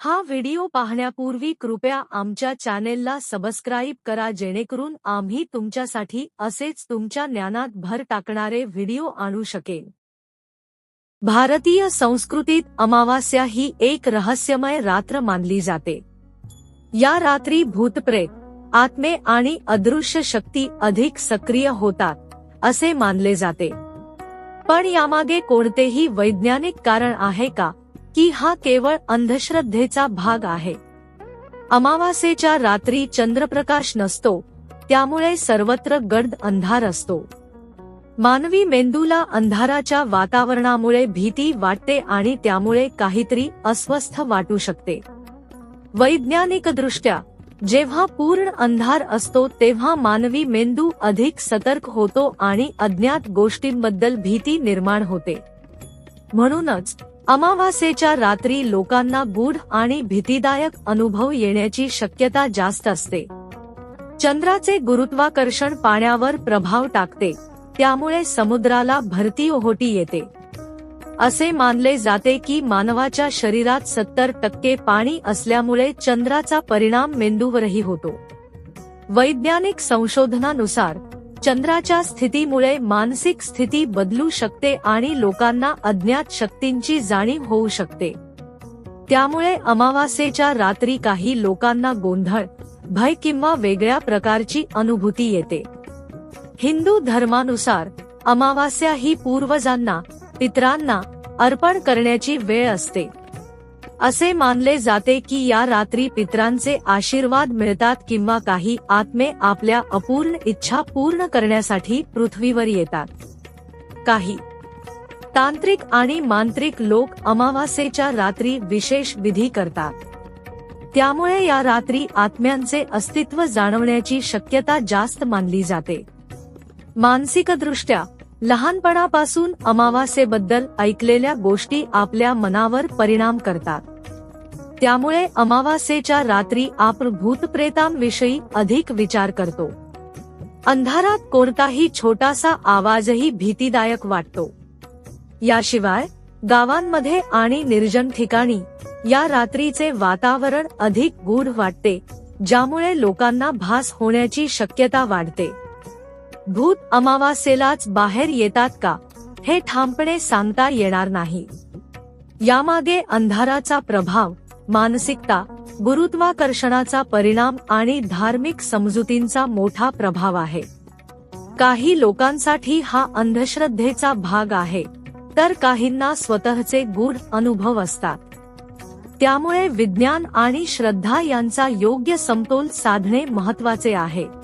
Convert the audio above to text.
हा व्हिडिओ पाहण्यापूर्वी कृपया आमच्या चॅनेलला सबस्क्राईब करा जेणेकरून आम्ही तुमच्यासाठी असेच तुमच्या ज्ञानात भर टाकणारे व्हिडिओ आणू शकेन. भारतीय संस्कृतीत अमावास्या ही एक रहस्यमय रात्र मानली जाते. या रात्री भूतप्रेत आत्मे आणि अदृश्य शक्ती अधिक सक्रिय होतात असे मानले जाते. पण यामागे कोणतेही वैज्ञानिक कारण आहे का? की हा केवळ अंधश्रद्धेचा भाग आहे. अमावास्येच्या रात्री चंद्रप्रकाश नसतो त्यामुळे सर्वत्र गर्द अंधार असतो. मानवी मेंदूला अंधाराच्या वातावरणामुळे भीती वाटते आणि त्यामुळे काहीतरी अस्वस्थ वाटू शकते. वैज्ञानिकदृष्ट्या जेव्हा पूर्ण अंधार असतो तेव्हा मानवी मेंदू अधिक सतर्क होतो आणि अज्ञात गोष्टींबद्दल भीती निर्माण होते. म्हणूनच अमावास्येच्या रात्री लोकांना गूढ आणि भीतीदायक अनुभव येण्याची शक्यता जास्त असते. चंद्राचे गुरुत्वाकर्षण पाण्यावर प्रभाव टाकते त्यामुळे समुद्राला भरती ओहोटी येते. असे मानले जाते की मानवाच्या शरीरात सत्तर टक्के पाणी असल्यामुळे चंद्राचा परिणाम मेंदूवरही होतो. वैज्ञानिक संशोधनानुसार चंद्राच्या स्थितीमुळे मानसिक स्थिती बदलू शकते आणि लोकांना अज्ञात शक्तींची जाणीव होऊ शकते. त्यामुळे अमावास्येच्या रात्री काही लोकांना गोंधळ भय किंवा वेगळ्या प्रकारची अनुभूती येते. हिंदू धर्मानुसार अमावास्या ही पूर्वजांना पित्रांना अर्पण करण्याची वेळ असते. असे मानले जाते की या रात्री पित्रांचे आशीर्वाद मिळतात किंवा काही आत्मे आपल्या अपूर्ण इच्छा पूर्ण करण्यासाठी पृथ्वीवर येतात. काही तांत्रिक आणि मांत्रिक लोक अमावास्येच्या रात्री विशेष विधी करतात. त्यामुळे या रात्री आत्म्यांचे अस्तित्व जाणवण्याची शक्यता जास्त मानली जाते. मानसिकदृष्ट्या लहानपणापासून अमावास्येबद्दल ऐकलेल्या गोष्टी आपल्या मनावर परिणाम करतात. त्यामुळे अमावास्येच्या रात्री आपण भूतप्रेतांविषयी अधिक विचार करतो. अंधारात कोणताही छोटासा आवाजही भीतीदायक वाटतो. याशिवाय गावांमध्ये आणि निर्जन ठिकाणी या रात्रीचे वातावरण अधिक गूढ वाटते ज्यामुळे लोकांना भास होण्याची शक्यता वाढते. भूत अमावास्येलाच बाहेर येतात का? हे ठामपणे सांगता येणार नाही. यामागे अंधाराचा प्रभाव मानसिकता गुरुत्वाकर्षणाचा परिणाम आणि धार्मिक समजुतींचा मोठा प्रभाव आहे. काही लोकांसाठी हा अंधश्रद्धेचा भाग आहे तर काहींना स्वतःचे गूढ अनुभव असतात. त्यामुळे विज्ञान आणि श्रद्धा यांचा योग्य समतोल साधणे महत्त्वाचे आहे.